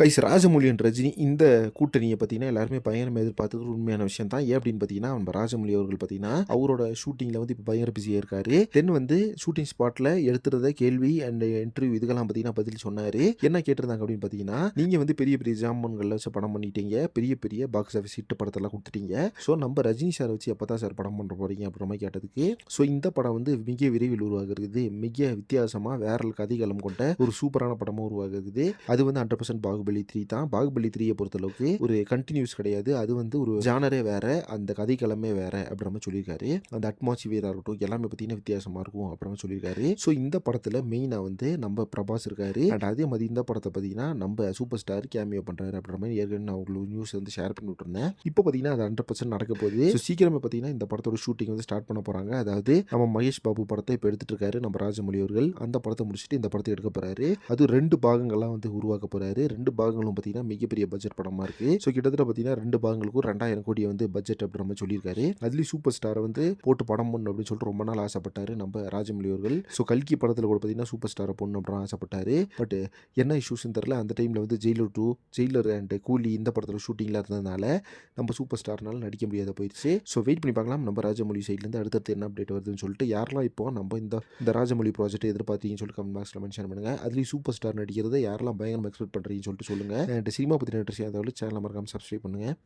Guys Rajamouli and Rajini இந்த கூட்டணியை பார்த்தீங்கன்னா எல்லாருமே பயங்கரமாக எதிர்பார்த்தது உண்மையான விஷயம் தான் ஏன் அப்படின்னு பார்த்தீங்கன்னா நம்ம ராஜமௌழி அவர்கள் பார்த்தீங்கன்னா அவரோட ஷூட்டிங்கில் வந்து இப்போ பயங்கர பிஸியாக இருக்காரு. தென் வந்து ஷூட்டிங் ஸ்பாட்டில் எடுத்துறத கேள்வி அண்ட் இன்டர்வியூ இதுக்கெல்லாம் பார்த்தீங்கன்னா பதில் சொன்னார். என்ன கேட்டிருந்தாங்க அப்படின்னு பார்த்தீங்கன்னா நீங்கள் வந்து பெரிய பெரிய ஜாமான்களில் வச்சு படம் பண்ணிட்டீங்க. பெரிய பெரிய பாக்ஸ் ஆஃபீஸ் ஹிட் படத்தெல்லாம் கொடுத்துட்டீங்க. ஸோ நம்ம ரஜினி சார் வச்சு எப்போ தான் சார் படம் பண்ணுற போகிறீங்க அப்படின்ற மாதிரி கேட்டதுக்கு ஸோ இந்த படம் வந்து மிக விரைவில் உருவாகிறது. மிக வித்தியாசமாக வேற கதைகளம் கொண்ட ஒரு சூப்பரான படமாக உருவாகுது. அது வந்து ஹண்ட்ரட் பர்சன்ட் பாகுபலி த்ரீ தான். பாகுபலி த்ரீயை பொறுத்தளவுக்கு ஒரு கண்டினியூஸ் கிடையாது. அது வந்து ஒரு ஜானரே வேற அந்த கதைக்களமே வேற அப்படின்ற மாதிரி சொல்லியிருக்காரு. அந்த அட்மாஸ்பியராக இருக்கட்டும் எல்லாமே பார்த்தீங்கன்னா வித்தியாசமாக இருக்கும் அப்படின்ற மாதிரி சொல்லியிருக்காரு. ஸோ இந்த படத்தில் மெயினாக வந்து நம்ம பிரபாஸ் இருக்காரு. அண்ட் அதே மாதிரி இந்த படத்தை பார்த்தீங்கன்னா நம்ம சூப்பர் ஸ்டார் கேமியோ பண்ணுறாரு அப்படின்ற மாதிரி ஏற்கனவே நான் உங்களுக்கு நியூஸ் வந்து ஷேர் பண்ணி விட்டுருந்தேன். இப்போ பார்த்தீங்கன்னா அது ஹண்ட்ரட் பர்சன்ட் நடக்க போகுது. ஸோ சீக்கிரமே பார்த்தீங்கன்னா இந்த படத்தோட ஷூட்டிங் வந்து ஸ்டார்ட் பண்ண போகிறாங்க அதாவது நம்ம மகேஷ் பாபு படத்தை இப்போ எடுத்துட்டு இருக்காரு நம்ம ராஜமொழி அவர்கள். அந்த படத்தை முடிச்சுட்டு இந்த படத்தை எடுக்க போகிறாரு அது ரெண்டு பாகங்கள்லாம் வந்து உருவாக்க போகிறாரு ரெண்டு பாகங்களும் பார்த்தீங்கன்னா மிகப்பெரிய பட்ஜெட் படமாக இருக்கு. ஸோ கிட்டத்தட்ட பார்த்தீங்கன்னா ரெண்டு பாகங்களுக்கும் ரெண்டாயிரம் கோடி வந்து பட்ஜெட் அப்படின்ற மாதிரி சொல்லியிருக்காரு. அதுலேயும் சூப்பர் ஸ்டாரை வந்து போட்டு படம் பண்ணணும் அப்படின்னு சொல்லிட்டு ரொம்ப நாள் ஆசைப்பட்டாரு நம்ம ராஜமௌழி அவர்கள். ஸோ கல்கி படத்தில் கூட பார்த்தீங்கன்னா சூப்பர் ஸ்டாரை பொண்ணு அப்படின்னு ஆசைப்பட்டாரு. பட் என்ன இஷ்யூஸ்னு தெரில அந்த டைமில் வந்து ஜெயிலர் டூ ஜெயிலர் அண்ட் கூலி இந்த படத்தில் ஷூட்டிங்கில் இருந்ததுனால நம்ம சூப்பர் ஸ்டார்னால நடிக்க முடியாத போயிடுச்சு ஸோ வெயிட் பண்ணி பார்க்கலாம். நம்ம ராஜமௌழி சைட்லேருந்து அடுத்தடுத்து என்ன அப்டேட் வருதுன்னு சொல்லிட்டு யாரெல்லாம் இப்போ நம்ம இந்த இந்த ராஜமௌழி ப்ராஜெக்ட் எதிர்பார்த்தீங்கன்னு சொல்லிட்டு கமெண்ட் பாக்ஸில் மென்ஷன் பண்ணுங்கள் அதுலேயும் சூப்பர் ஸ்டார் நடிக்கிறத யாரெல்லாம் பயங்கரமாக எக்ஸ்பெக்ட் பண்ணுறீங்கன்னு சொல்லிட்டு சொல்லுங்கள் ரெண்டு சினிமா பற்றி நடிச்சு சேனலை மறக்காமல் சப்ஸ்கிரைப் பண்ணுங்கள்